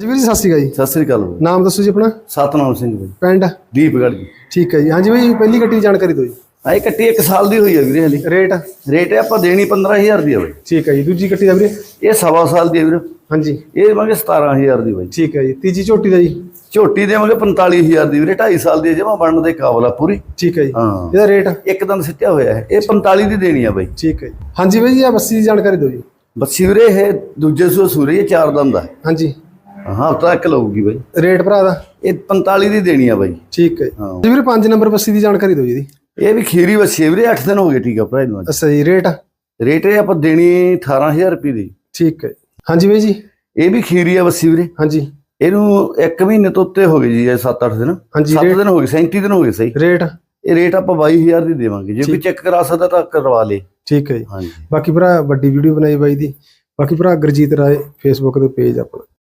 ਜੀ ਵੀਰ ਜੀ ਸਤਿ ਸ਼੍ਰੀ ਅਕਾਲ ਜੀ। ਸਤਿ ਸ੍ਰੀ ਅਕਾਲ ਬਾਈ। ਨਾਮ ਦੱਸੋ ਜੀ ਆਪਣਾ? ਸਤਨਾਮ ਸਿੰਘ ਬਾਈ। ਪਿੰਡ? ਦੀਪਗੜ੍ਹ ਜੀ। ਠੀਕ ਹੈ ਜੀ। ਹਾਂਜੀ ਬਾਈ ਪਹਿਲੀ ਗੱਟੀ ਦੀ ਜਾਣਕਾਰੀ ਦਿਓ ਜੀ। ਆਹ ਕੱਟੀ ਇੱਕ ਸਾਲ ਦੀ ਹੋਈ ਹੈ ਵੀਰੇ ਹਲੀ। ਰੇਟ? ਰੇਟ ਆਪਾਂ ਦੇਣੀ 15000 ਦੀ ਆ ਬਾਈ। ਠੀਕ ਹੈ ਜੀ। ਦੂਜੀ ਗੱਟੀ ਦਾ ਵੀਰੇ? ਇਹ ਸਵਾ ਸਾਲ ਦੀ ਹੈ ਵੀਰੇ। ਹਾਂਜੀ। ਇਹ ਦੇਵਾਂਗੇ 17000 ਦੀ ਬਾਈ। ਠੀਕ ਹੈ ਜੀ। ਤੀਜੀ ਝੋਟੀ ਦਾ ਜੀ? ਝੋਟੀ ਦੇਵਾਂਗੇ 45000 ਦੀ ਵੀਰੇ। 2.5 ਸਾਲ ਦੀ ਜਮਾ ਬਣਨ ਦੇ ਕਾਬਲ ਆ ਪੂਰੀ। ਠੀਕ ਹੈ ਜੀ। ਹਾਂ। ਇਹਦਾ ਰੇਟ? ਇੱਕ ਦਮ ਸਿੱਟਿਆ ਹੋਇਆ ਹੈ। ਇਹ 45 ਦੀ ਦੇਣੀ ਆ ਬਾਈ। ਠੀਕ ਹੈ ਜੀ। ਹਾਂਜੀ ਬਾਈ ਜੀ ਆ ਬੱਸੀ ਦੀ ਜਾਣਕਾਰੀ ਦਿਓ ਜੀ। ਬੱਸੀ ਵੀਰੇ ਇਹ ਦੂਜੇ ਸੂ ਸੂਰੇ ਇਹ ਚਾਰ ਦੰਦ ਆ। ਹਾਂਜੀ। ਹਾਂ ਹਫਤਾ ਇੱਕ ਲਊਗੀ ਬਾਈ। ਰੇਟ ਭਰਾ ਦਾ? ਇਹ 45 ਦੀ ਦੇਣੀ ਆ ਬਾਈ। ਠੀਕ ਹੈ ਜੀ। ਹਾਂ। ਜੀ ਵੀਰੇ 5 ਨੰਬਰ ਬੱਸੀ ਦੀ ਜਾਣਕਾਰੀ ਦਿਓ ਜੀ ਇਹਦੀ। ਇਹ ਵੀ ਖੀਰੀ ਬੱਸੀ ਹੈ ਵੀਰੇ 8 ਦਿਨ ਹੋ ਗਏ ਠੀਕ ਆ ਭਰਾ ਇਹਨੂੰ ਅੱਜ। ਅੱਛਾ ਜੀ ਰੇਟ? ਰੇਟ ਇਹ ਆਪਾਂ ਦੇਣੀ 18000 ਰੁਪਏ ਦੀ। ਠੀਕ ਹੈ। ਹਾਂਜੀ ਬਾਈ ਜੀ। ਇਹ ਵੀ ਖੀਰੀ ਆ ਬੱਸੀ ਵੀਰੇ। ਹਾਂਜੀ। ਇਹਨੂੰ 1 ਮਹੀਨੇ ਤੋਂ ਉੱਤੇ ਹੋ ਗਏ ਜੀ ਇਹ 7-8 ਦਿਨ। ਹਾਂਜੀ 7 ਰੇਟ? ਦਿਨ ਹੋ ਗਏ 37 ਦਿਨ ਹੋ ਗਏ ਸਹੀ। ਰੇਟ? ਇਹ ਰੇਟ ਆਪਾਂ 22000 ਦੀ ਦੇਵਾਂਗੇ। ਜੇ ਕੋਈ ਚੈੱਕ ਕਰਾ ਸਕਦਾ ਤਾਂ ਕਰਵਾ ਲੇ। ਠੀਕ ਹੈ ਜੀ। ਹਾਂਜੀ। ਬਾਕੀ ਭਰਾ ਵੱਡੀ ਵੀਡੀਓ ਬਣਾਈ ਬਾਈ ਦੀ। ਬਾਕੀ ਭਰਾ ਗੁਰਜੀਤ ਰਾਏ ਫੇਸਬੁੱਕ ਤੇ ਪੇਜ ਆਪਣਾ।